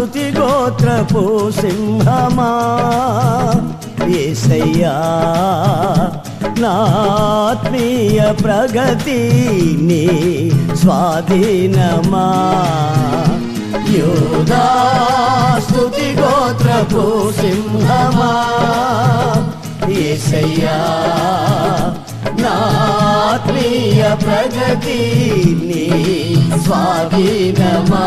గోత్రపు సింహమా? ఏసయ్యా నాత్మీయ ప్రగతి నీ స్వాధీనమా? యోధా స్థుతి గోత్రపు సింహమా? ఏసయ్యా నాత్మీయ ప్రగతి నీ స్వాధీనమా?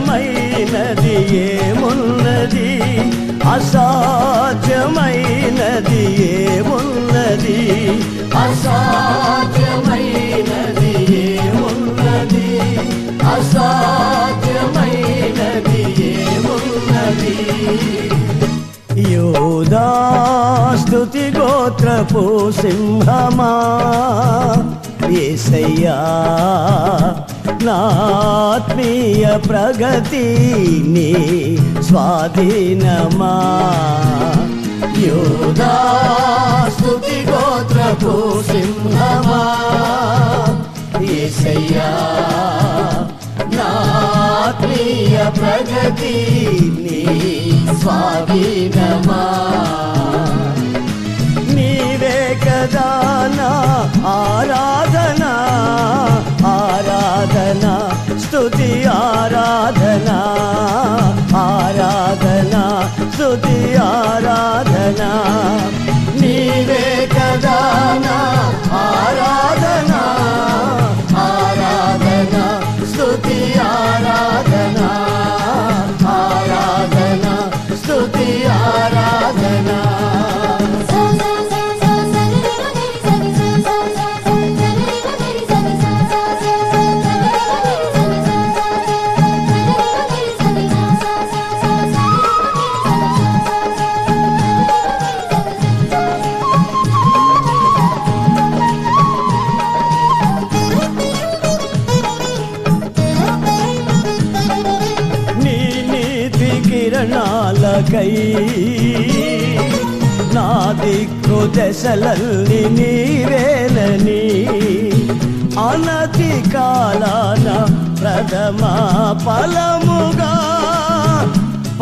అసాధ్యమైనది ఏమున్నది? అసాధ్యమైనది ఏమున్నది? అసాధ్యమైనది ఏమున్నది? అసాధ్యమైనది ఏమున్నది? యోధా స్తుతి గోత్రపు సింహమా? ఏసయ్యా నాత్మీయ ప్రగతి నీ స్వాధీనమా? యోధా స్తుతి గోత్రపు సింహమా? ఏసయ్యా నాత్మీయ ప్రగతి నీ స్వాధీనమా? కిరణాలకై నా దిక్కు దశలల్ని నీవేలని అనతి కాలాన ప్రథమ ఫలముగా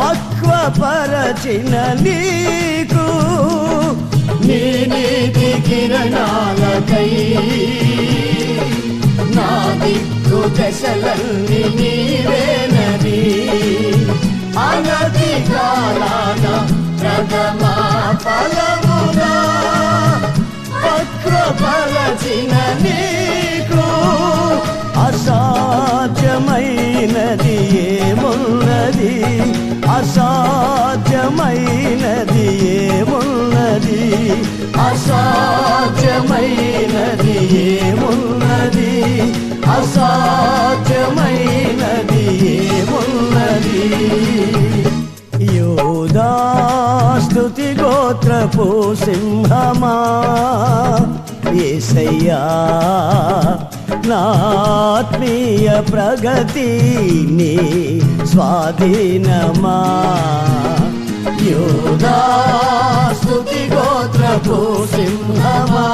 పక్వపరచిన నీకు నీ నీతి కిరణాలకై నా దిక్కు దశలన్నీ నీవేనని అనతి కాలాన ప్రథమ ఫలముగా పక్వపరచిన నీకు అసాధ్యమైనది. ఏమున్నది గోత్రపు సింహమా? ఏసయ్యా నాత్మీయ ప్రగతి నీ స్వాధీనమా? యోగా స్తుతి గోత్రపు సింహమా?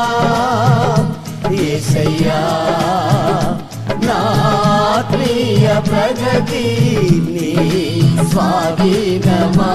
ఏసయ్యా నాత్మీయ ప్రగతి నీ స్వాధీనమా?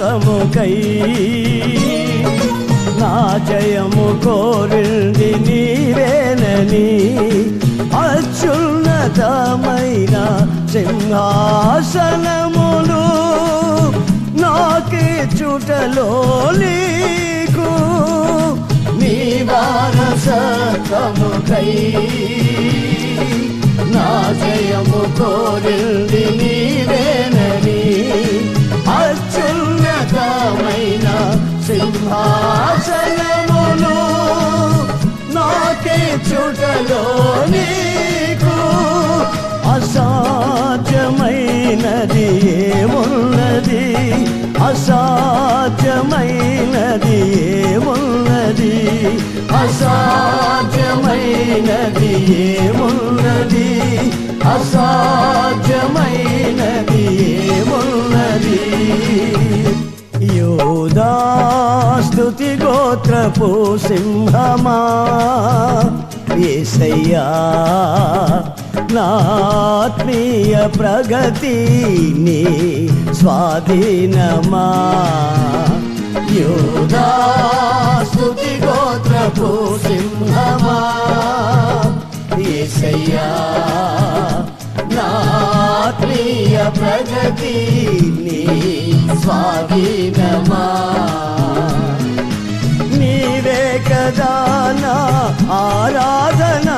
వారసత్వముకై నా జయము కోరింది నీవేనని అత్యున్నతమైన సింహాసనములు నాకే చుటలో నీకు. నీ వారసత్వముకై నా జయము కోరింది నీ అసాధ్యమైనది ఏమున్నది? అసాధ్యమైనది ఏమున్నది? అసాధ్యమైనది ఏమున్నది? యోదాస్తుతి గోత్రపు సింహమా? ఏసయ్యా నాత్మీయ ప్రగతి నీ స్వాధీనమా? యోదాస్తుతి గోత్రపు సింహమా? ఏసయ్యా నాత్మీయ ప్రగతి నీ స్వాధీనమా? నీవే కదా నా ఆరాధన?